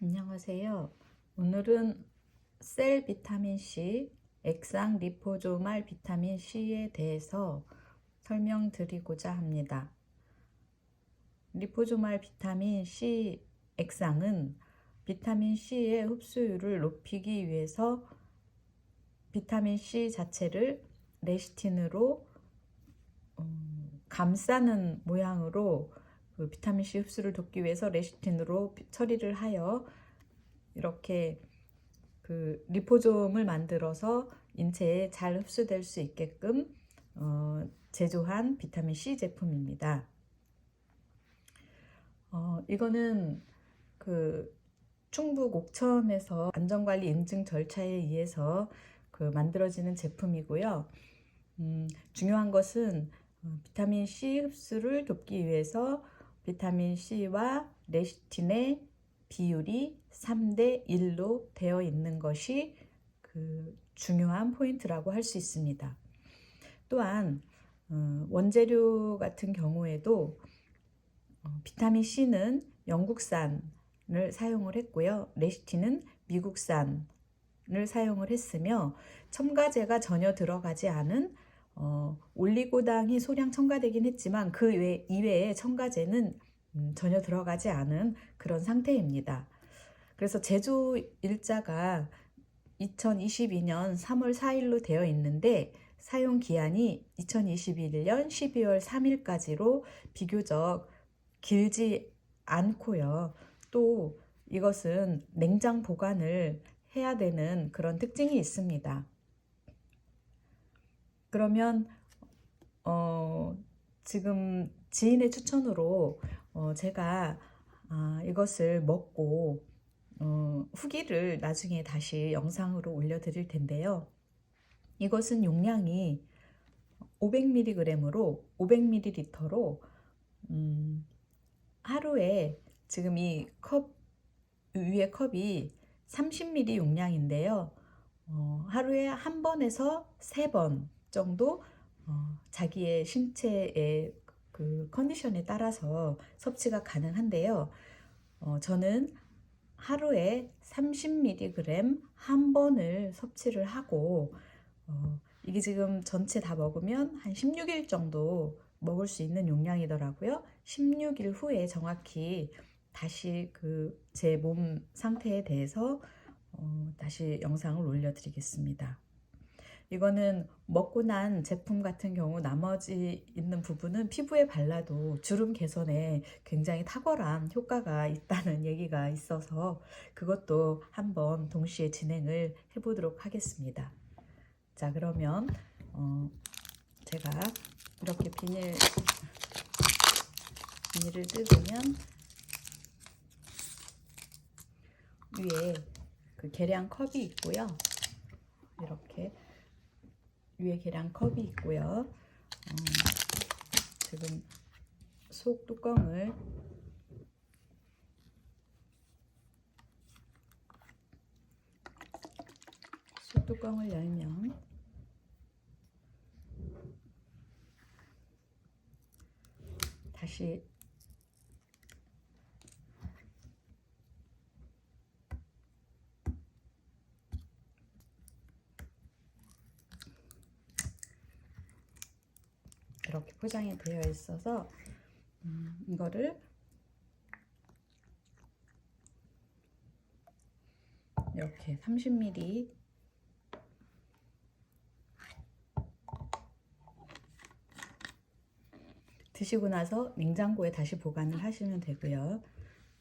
안녕하세요. 오늘은 셀 비타민 C, 액상 리포조말 비타민 C에 대해서 설명드리고자 합니다. 리포조말 비타민 C 액상은 비타민 C의 흡수율을 높이기 위해서 비타민 C 자체를 레시틴으로 음, 감싸는 모양으로 그 비타민 C 흡수를 돕기 위해서 레시틴으로 비- 처리를 하여 이렇게 그 리포솜을 만들어서 인체에 잘 흡수될 수 있게끔 어, 제조한 비타민 C 제품입니다. 어, 이거는 그 충북 옥천에서 안전관리 인증 절차에 의해서 그 만들어지는 제품이고요. 음, 중요한 것은 어, 비타민 C 흡수를 돕기 위해서 비타민 C와 레시틴의 비율이 3대 1로 되어 있는 것이 그 중요한 포인트라고 할 수 있습니다. 또한 어, 원재료 같은 경우에도 어, 비타민 C는 영국산을 사용을 했고요. 레시틴은 미국산을 사용을 했으며 첨가제가 전혀 들어가지 않은 어, 올리고당이 소량 첨가되긴 했지만 그 외, 이외에 첨가제는 음, 전혀 들어가지 않은 그런 상태입니다. 그래서 제조 일자가 2022년 3월 4일로 되어 있는데 사용 기한이 2021년 12월 3일까지로 비교적 길지 않고요. 또 이것은 냉장 보관을 해야 되는 그런 특징이 있습니다. 그러면 어, 지금 지인의 추천으로 어, 제가 아, 이것을 먹고 어, 후기를 나중에 다시 영상으로 올려드릴 텐데요. 이것은 용량이 500mg으로 500ml로 음, 하루에 지금 이 컵 위에 컵이 30ml 용량인데요. 어, 하루에 한 번에서 세 번 정도 어, 자기의 신체의 그 컨디션에 따라서 섭취가 가능한데요. 어, 저는 하루에 30mg 한 번을 섭취를 하고 어, 이게 지금 전체 다 먹으면 한 16일 정도 먹을 수 있는 용량이더라고요. 16일 후에 정확히 다시 그 제 몸 상태에 대해서 어, 다시 영상을 올려드리겠습니다. 이거는 먹고 난 제품 같은 경우 나머지 있는 부분은 피부에 발라도 주름 개선에 굉장히 탁월한 효과가 있다는 얘기가 있어서 그것도 한번 동시에 진행을 해보도록 하겠습니다. 자 그러면 어, 제가 이렇게 비닐 비닐을 뜯으면 위에 그 계량 컵이 있고요. 이렇게 위에 계량 컵이 있고요. 어, 지금 속 뚜껑을 속 뚜껑을 열면 다시 이렇게 포장이 되어 있어서 음, 이거를 이렇게 30ml 드시고 나서 냉장고에 다시 보관을 하시면 되고요.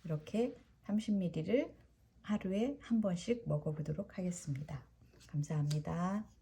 이렇게 30ml를 하루에 한 번씩 먹어보도록 하겠습니다. 감사합니다.